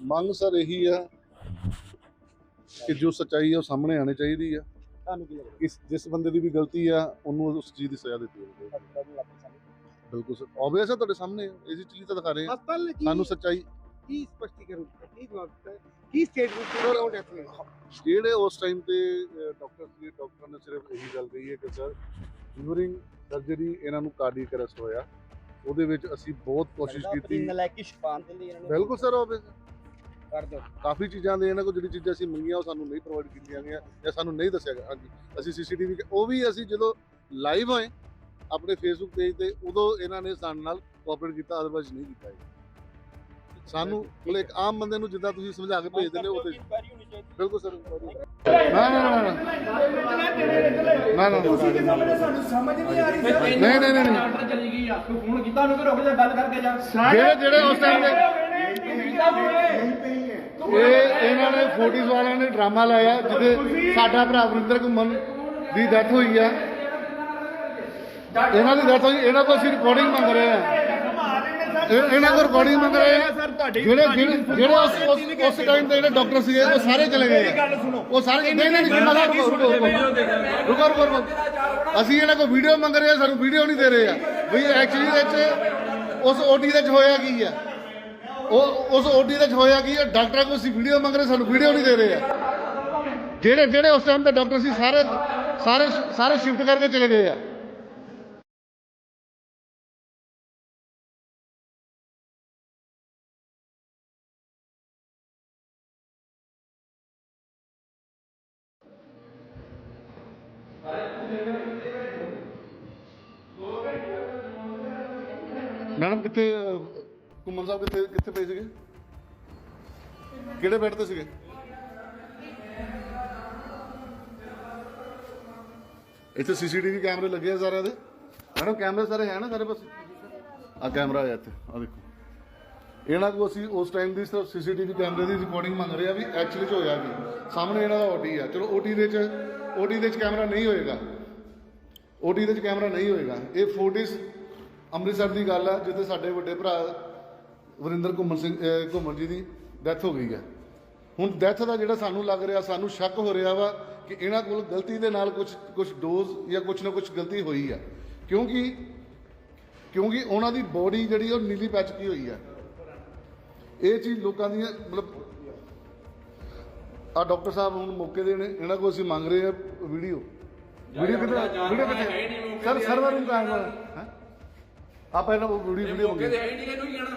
ਮੰਗ ਸਰ ਇਹੀ ਆ ਕਿ ਜੋ ਸੱਚਾਈ ਆ ਉਹ ਸਾਹਮਣੇ ਆਣੀ ਚਾਹੀਦੀ ਆ। ਤੁਹਾਨੂੰ ਕੀ ਲੱਗਦਾ? ਇਸ ਜਿਸ ਬੰਦੇ ਦੀ ਵੀ ਗਲਤੀ ਆ ਉਹਨੂੰ ਉਸ ਚੀਜ਼ ਦੀ ਸਜ਼ਾ ਦਿੱਤੀ ਜਾਵੇ। ਬਿਲਕੁਲ ਸਰ। ਆਬਵੀਅਸ ਆ ਤੁਹਾਡੇ ਸਾਹਮਣੇ। ਇਸੇ ਚੀਜ਼ ਤਾਂ ਦਿਖਾ ਰਹੇ ਆ। ਹਸਪਤਾਲ ਨੇ ਕੀ ਸਾਨੂੰ ਸੱਚਾਈ ਕੀ ਸਪਸ਼ਟੀਕਰਨ? ਕੀ ਜਵਾਬ ਦਿੱਤਾ? ਹੈ? ਕੀ ਸਟੇਟਮੈਂਟ ਕਿਉਂ ਡੈਥ ਹੋਈ? ਜਿਹੜੇ ਉਸ ਟਾਈਮ ਤੇ ਡਾਕਟਰ ਸੀ। ਡਾਕਟਰ ਨੇ ਸਿਰਫ ਇਹੀ ਗੱਲ ਕਹੀ ਹੈ ਕਿ ਸਰ ਡਿਊਰਿੰਗ ਸਰਜਰੀ ਇਹਨਾਂ ਨੂੰ ਕਾਰਡੀਅਕ ਅਰੈਸਟ ਹੋਇਆ। ਉਹਦੇ ਵਿੱਚ ਅਸੀਂ ਬਹੁਤ ਕੋਸ਼ਿਸ਼ ਕੀਤੀ। ਨਲਾਇਕੀ ਛਪਾਉਣ ਦੇ ਲਈ ਇਹਨਾਂ ਨੇ ਬਿਲਕੁਲ ਸਰ ਆਬਵੀਅਸ ਕਰ ਦਿਓ। ਕਾਫੀ ਚੀਜ਼ਾਂ ਦੇ ਇਹਨਾਂ ਕੋਲ ਜਿਹੜੀ ਚੀਜ਼ਾਂ ਅਸੀਂ ਮੰਗੀਆਂ ਉਹ ਸਾਨੂੰ ਨਹੀਂ ਪ੍ਰੋਵਾਈਡ ਕੀਤੀਆਂ ਗਈਆਂ ਜਾਂ ਸਾਨੂੰ ਨਹੀਂ ਦੱਸਿਆ ਗਿਆ। ਹਾਂਜੀ। ਅਸੀਂ ਸੀਸੀਟੀਵੀ ਉਹ ਵੀ ਅਸੀਂ ਜਦੋਂ ਲਾਈਵ ਹੋਏ ਆਪਣੇ ਫੇਸਬੁੱਕ ਪੇਜ ਤੇ ਉਦੋਂ ਇਹਨਾਂ ਨੇ ਸਾਡੇ ਨਾਲ ਕੋਆਪਰੇਟ ਕੀਤਾ ਅਦਰਵਾਈਜ਼ ਨਹੀਂ ਕੀਤਾ। ਸਾਨੂੰ ਮਤਲਬ ਇੱਕ ਆਮ ਬੰਦੇ ਨੂੰ ਜਿੱਦਾਂ ਤੁਸੀਂ ਸਮਝਾ ਕੇ ਭੇਜਦੇ ਨੇ ਉਹ ਤੇ ਬਿਲਕੁਲ ਸਰ ਨਾ ਨਾ ਨਾ ਨਾ ਨਾ। ਨਾ ਤੁਸੀਂ ਦੇ ਸਾਹਮਣੇ ਸਾਨੂੰ ਸਮਝ ਨਹੀਂ ਆ ਰਹੀ ਨਹੀਂ ਨਹੀਂ ਨਹੀਂ ਨਹੀਂ। ਆਰਡਰ ਚਲੀ ਗਈ ਆ। ਤੂੰ ਫੋਨ ਕੀਤਾ ਉਹਨੂੰ ਕਿ ਰੁਕ ਜਾ ਗੱਲ ਕਰਕੇ ਜਾ। ਜਿਹੜੇ ਜਿਹੜੇ ਉਸ ਟਾਈਮ ਤੇ ਇਹ ਇਹਨਾਂ ਨੇ ਫੋਰਟੀਜ਼ ਵਾਲਿਆਂ ਨੇ ਡਰਾਮਾ ਲਾਇਆ ਜਿਹਦੇ ਸਾਡਾ ਭਰਾ ਵਰਿੰਦਰ ਘੁੰਮਣ ਦੀ ਡੈਥ ਹੋਈ ਆ। ਇਹਨਾਂ ਦੀ ਡੈਥ ਹੋਈ ਇਹਨਾਂ ਕੋਲ ਅਸੀਂ ਰਿਕਾਰਡਿੰਗ ਮੰਗ ਰਹੇ ਆ। ਇਹ- ਇਹਨਾਂ ਕੋਲ ਰਿਕਾਰਡਿੰਗ ਮੰਗ ਰਹੇ ਆ। ਜਿਹੜੇ ਜਿਹੜੇ ਉਸ ਟਾਈਮ ਤੇ ਜਿਹੜੇ ਡਾਕਟਰ ਸੀਗੇ ਉਹ ਸਾਰੇ ਚਲੇ ਗਏ ਉਹ ਸਾਰੇ ਨਹੀਂ ਨਹੀਂ ਰੁਕੋ ਰੁਕੋ ਰੁਕੋ। ਅਸੀਂ ਇਹਨਾਂ ਕੋਲ ਵੀਡੀਓ ਮੰਗ ਰਹੇ ਆ ਸਾਨੂੰ ਵੀਡੀਓ ਨਹੀਂ ਦੇ ਰਹੇ ਆ। ਵੀ ਐਕਚੁਅਲੀ ਵਿੱਚ ਉਸ ਓਟੀ ਦੇ ਚ ਹੋਇਆ ਕੀ ਆ? ਉਹ ਉਸ ਓਟੀ ਦੇ ਚ ਹੋਇਆ ਕੀ ਆ? ਡਾਕਟਰਾਂ ਕੋਲ ਅਸੀਂ ਵੀਡੀਓ ਮੰਗ ਰਹੇ, ਸਾਨੂੰ ਵੀਡੀਓ ਨਹੀਂ ਦੇ ਰਹੇ ਆ। ਜਿਹੜੇ ਜਿਹੜੇ ਉਸ ਟਾਈਮ ਤੇ ਡਾਕਟਰ ਸੀ, ਸਾਰੇ ਸਾਰੇ ਸਾਰੇ ਸ਼ਿਫਟ ਕਰਕੇ ਚਲੇ ਗਏ ਆ। ਮੈਡਮ, ਕਿੱਥੇ ਘੁੰਮਣ ਸਾਹਿਬ ਕਿੱਥੇ ਕਿੱਥੇ ਪਏ ਸੀਗੇ? ਕਿਹੜੇ ਬੈੱਡ ਤੇ ਸੀਗੇ? ਇੱਥੇ ਸੀਸੀਟੀਵੀ ਕੈਮਰੇ ਲੱਗੇ ਆ ਸਾਰਿਆਂ ਦੇ। ਮੈਡਮ, ਕੈਮਰੇ ਸਾਰੇ ਹੈ ਨਾ ਸਾਰੇ ਪਾਸੇ? ਆ ਕੈਮਰਾ ਹੈ ਇੱਥੇ ਆ ਦੇਖੋ। ਇਹਨਾਂ ਕੋਲ ਅਸੀਂ ਉਸ ਟਾਈਮ ਦੀ ਸਿਰਫ ਸੀਸੀਟੀਵੀ ਕੈਮਰੇ ਦੀ ਰਿਕਾਰਡਿੰਗ ਮੰਗ ਰਹੇ ਆ ਵੀ ਐਕਚੁਅਲੀ ਚ ਹੋਇਆ ਕੀ। ਸਾਹਮਣੇ ਇਹਨਾਂ ਦਾ ਓਟੀ ਆ। ਚਲੋ ਓਟੀ ਦੇ ਚ ਓਟੀ ਦੇ ਚ ਕੈਮਰਾ ਨਹੀਂ ਹੋਏਗਾ। ਓਟੀ ਦੇ ਚ ਕੈਮਰਾ ਨਹੀਂ ਹੋਏਗਾ। ਇਹ ਫੋਟਿਸ ਅੰਮ੍ਰਿਤਸਰ ਦੀ ਗੱਲ ਆ, ਜਿੱਥੇ ਸਾਡੇ ਵੱਡੇ ਭਰਾ ਵਰਿੰਦਰ ਘੁੰਮਣ ਸਿੰਘ ਘੁੰਮਣ ਜੀ ਦੀ ਡੈਥ ਹੋ ਗਈ ਹੈ। ਹੁਣ ਡੈਥ ਦਾ ਜਿਹੜਾ ਸਾਨੂੰ ਲੱਗ ਰਿਹਾ ਸਾਨੂੰ ਸ਼ੱਕ ਹੋ ਰਿਹਾ ਵਾ ਕਿ ਇਹਨਾਂ ਕੋਲ ਗਲਤੀ ਦੇ ਨਾਲ ਕੁਝ ਕੁਝ ਡੋਜ਼ ਜਾਂ ਕੁਝ ਨਾ ਕੁਝ ਗਲਤੀ ਹੋਈ ਹੈ ਕਿਉਂਕਿ ਕਿਉਂਕਿ ਉਹਨਾਂ ਦੀ ਬੋਡੀ ਜਿਹੜੀ ਉਹ ਨੀਲੀ ਪੈਚ ਕੀ ਹੋਈ ਹੈ ਇਹ ਚੀਜ਼ ਲੋਕਾਂ ਦੀਆਂ ਮਤਲਬ ਆ ਡਾਕਟਰ ਸਾਹਿਬ ਹੁਣ ਮੌਕੇ ਦੇ ਨੇ ਇਹਨਾਂ ਕੋਲ ਅਸੀਂ ਮੰਗ ਰਹੇ ਆ ਵੀਡੀਓ ਵੀਡੀਓ ਕਿੱਥੇ? ਵੀਡੀਓ ਕਿੱਥੇ? ਸਰ ਸਰਵਰ ਨੂੰ ਕਾਇਮ ਹੈ? ਆਪਾਂ ਇਹਨਾਂ ਵੀਡੀਓ ਵੀਡੀਓ ਮੰਗੇ ਮੌਕੇ ਤੇ ਆਈ ਨਹੀਂ ਇਹਨੂੰ ਹੀ ਜਾਣਾ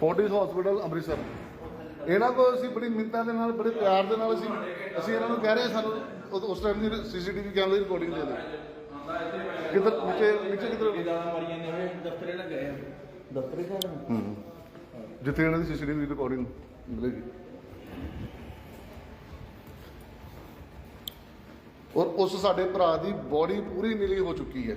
Fortis hospital Amritsar. ਇਹਨਾਂ ਕੋਲ ਅਸੀਂ ਬੜੀ ਮਿੰਨਤਾਂ ਦੇ ਨਾਲ, ਬੜੇ ਪਿਆਰ ਦੇ ਨਾਲ ਅਸੀਂ ਅਸੀਂ ਇਹਨਾਂ ਨੂੰ ਕਹਿ ਰਹੇ ਸਾਨੂੰ ਉਹ- ਉਸ ਟਾਈਮ ਦੀ ਸੀਸੀਟੀਵੀ ਕੈਮਰੇ ਦੀ ਰਿਕਾਰਡਿੰਗ ਦੇ ਦਿਓ। ਕਿੱਧਰ ਨੀਚੇ ਨੀਚੇ ਕਿੱਧਰ ਦਫ਼ਤਰੇ ਨਾ ਗਏ ਦਫ਼ਤਰ ਹੂੰ। ਜਿੱਥੇ ਇਹਨਾਂ ਦੀ ਸੀਸੀਟੀਵੀ ਰਿਕਾਰਡਿੰਗ ਮਿਲੇਗੀ। ਔਰ ਉਸ ਸਾਡੇ ਭਰਾ ਦੀ ਬੋਡੀ ਪੂਰੀ ਨੀਲੀ ਹੋ ਚੁੱਕੀ ਹੈ।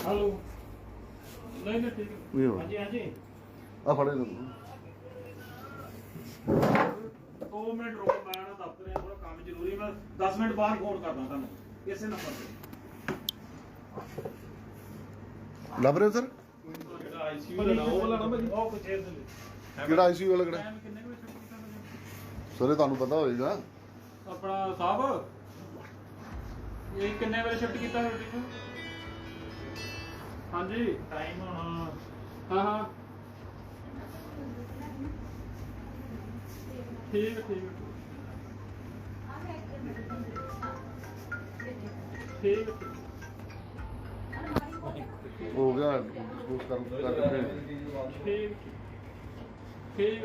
ਹਲੋ ਨਹੀਂ ਨਹੀਂ ਠੀਕ ਵੀ ਹੋ ਹਾਂਜੀ ਹਾਂਜੀ ਆ ਫੜੇ ਲੈ 2 ਮਿੰਟ ਰੁਕੋ ਮੈਂ ਨਾ ਦਫ਼ਤਰ ਆ ਥੋੜਾ ਕੰਮ ਜ਼ਰੂਰੀ ਹੈ, ਮੈਂ 10 ਮਿੰਟ ਬਾਅਦ ਫੋਨ ਕਰਦਾ ਤੁਹਾਨੂੰ ਇਸੇ ਨੰਬਰ ਤੇ। ਲੱਭ ਰਹੇ ਹੋ ਸਰ ਜਿਹੜਾ ਆਈਸੀਯੂ ਦਾ ਉਹ ਵਾਲਾ ਨੰਬਰ ਜੀ ਉਹ ਕੁਝ ਦੇ ਕਿਹੜਾ ਆਈਸੀਯੂ ਵਾਲਾ ਕਿਹੜਾ? ਟਾਈਮ ਕਿੰਨੇ ਕੁ ਵਜੇ ਸ਼ੁਰੂ ਕੀਤਾ ਤੁਸੀਂ? ਸਰ ਇਹ ਤੁਹਾਨੂੰ ਪਤਾ ਹੋਏਗਾ। ਆਪਣਾ ਸਾਹਿਬ ਇਹ ਕਿੰਨੇ ਵੇਲੇ ਸ਼ਿਫਟ ਕੀਤਾ ਰੋਟੀ ਨੂੰ? ਹਾਂਜੀ। ਟਾਈਮ ਹੁਣ ਹਾਂ ਹਾਂ। ਠੀਕ ਠੀਕ ਹੈ। ਠੀਕ ਹੈ। ਗਿਆ ਡਿਸਪੋਜ਼ ਕਰ ਕਰਕੇ ਠੀਕ ਠੀਕ।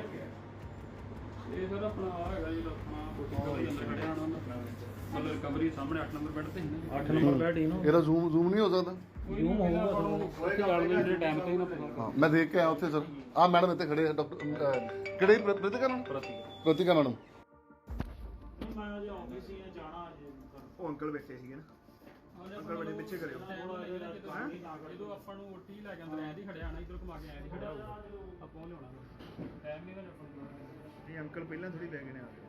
ਇਹ ਸਰ ਆਪਣਾ ਆ ਹੈਗਾ ਜੀ ਆਪਣਾ ਦੇ ਅੰਦਰ ਖੜਿਆ ਹੋਣਾ ਮਤਲਬ ਰਿਕਵਰੀ ਸਾਹਮਣੇ 8 ਨੰਬਰ ਬੈੱਡ ਤੇ 8 ਨੰਬਰ ਬੈੱਡ ਹੀ ਨਾ। ਇਹਦਾ ਜ਼ੂਮ ਜ਼ੂਮ ਨਹੀਂ ਹੋ ਸਕਦਾ? ਯੂਮ ਹੋਊਗਾ ਉੱਥੇ ਜਾਣ ਦੇ ਜਿਹੜੇ ਟਾਈਮ ਤੇ ਹੀ ਨਾ ਪਤਾ ਹਾਂ ਮੈਂ ਦੇਖ ਕੇ ਆਇਆ ਉੱਥੇ ਸਰ। ਆ ਮੈਡਮ ਇੱਥੇ ਖੜੇ ਆ ਡਾਕਟਰ ਕਿਹੜੇ ਪ੍ਰ- ਪ੍ਰਤਿਕਾ ਮੈਡਮ? ਪ੍ਰਤਿਕਾ। ਮੈਡਮ। ਨਹੀਂ ਮੈਂ ਅਜੇ ਆਫਿਸ ਹੀ ਆ ਜਾਣਾ ਅਜੇ ਸਰ ਉਹ ਅੰਕਲ ਬੈਠੇ ਸੀਗੇ ਨਾ। ਅੰਕਲ ਬੜੇ ਪਿੱਛੇ ਕਰਿਓ ਜਦੋਂ ਆਪਾਂ ਨੂੰ ਓਟੀ ਲੈ ਕੇ ਅੰਦਰ ਐਂ ਦੀ ਖੜਿਆ ਨਾ ਇਧਰ ਘੁਮਾ ਕੇ ਐਂ ਦੀ ਖੜਿਆ ਹੋਊਗਾ। ਆਪਾਂ ਉਹ ਲਿਆਉਣਾ ਟਾਈਮ ਨਹੀਂ ਨਾ ਆਪਾਂ ਨੂੰ ਇਹ ਅੰਕਲ ਪਹਿਲਾਂ ਥੋੜੀ ਬੈ ਗਏ ਨੇ ਆ ਕੇ।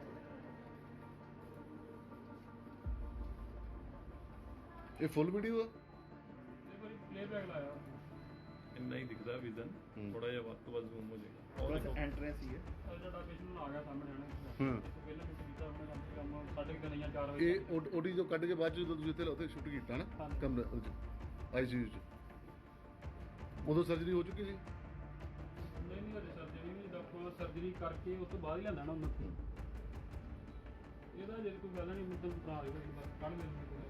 ਇਹ ਫੁੱਲ ਵੀਡੀਓ ਆ? ਪਲੇ ਬੈਕ ਲਾਇਆ ਇੰਨਾ ਹੀ ਦਿਖਦਾ ਵਿਜ਼ਨ ਥੋੜਾ ਜਿਹਾ ਵੱਧ ਤੋਂ ਵੱਧ ਜ਼ੂਮ ਹੋ ਜਾਏਗਾ। ਬਸ ਐਂਟਰੈਂਸ ਹੀ ਹੈ। ਉਹ ਜਿਹੜਾ ਪੇਸ਼ੈਂਟ ਆ ਗਿਆ ਸਾਹਮਣੇ ਆਣਾ ਹੂੰ। ਪਹਿਲਾਂ ਕੁਝ ਕੀਤਾ ਆਪਣੇ ਕੰਮ ਤੇ ਕੰਮ ਸਾਡੇ ਕਿ ਨਹੀਂ 4 ਵਜੇ। ਇਹ ਓਟੀ ਜੋ ਕੱਢ ਕੇ ਬਾਅਦ ਚ ਜਦੋਂ ਤੁਸੀਂ ਇੱਥੇ ਉੱਥੇ ਸ਼ੂਟ ਕੀਤਾ ਨਾ ਹਾਂਜੀ। ਕਮਰੇ ਵਿੱਚ ਆਈਸੀਯੂ ਚ। ਉਦੋਂ ਸਰਜਰੀ ਹੋ ਚੁੱਕੀ ਸੀ? ਨਹੀਂ ਨਹੀਂ ਹਜੇ ਸਰਜਰੀ ਨਹੀਂ ਡਾਕਟਰ ਸਰਜਰੀ ਕਰਕੇ ਉਸ ਤੋਂ ਬਾਅਦ ਹੀ ਲੈਂਦਾ ਨਾ ਉਹਨੂੰ। ਇਹਦਾ ਜੇ ਕੋਈ ਗੱਲ ਨਹੀਂ ਮੈਨੂੰ ਬਣਾ ਦੇਗਾ ਬਸ ਕੱਢ ਦੇ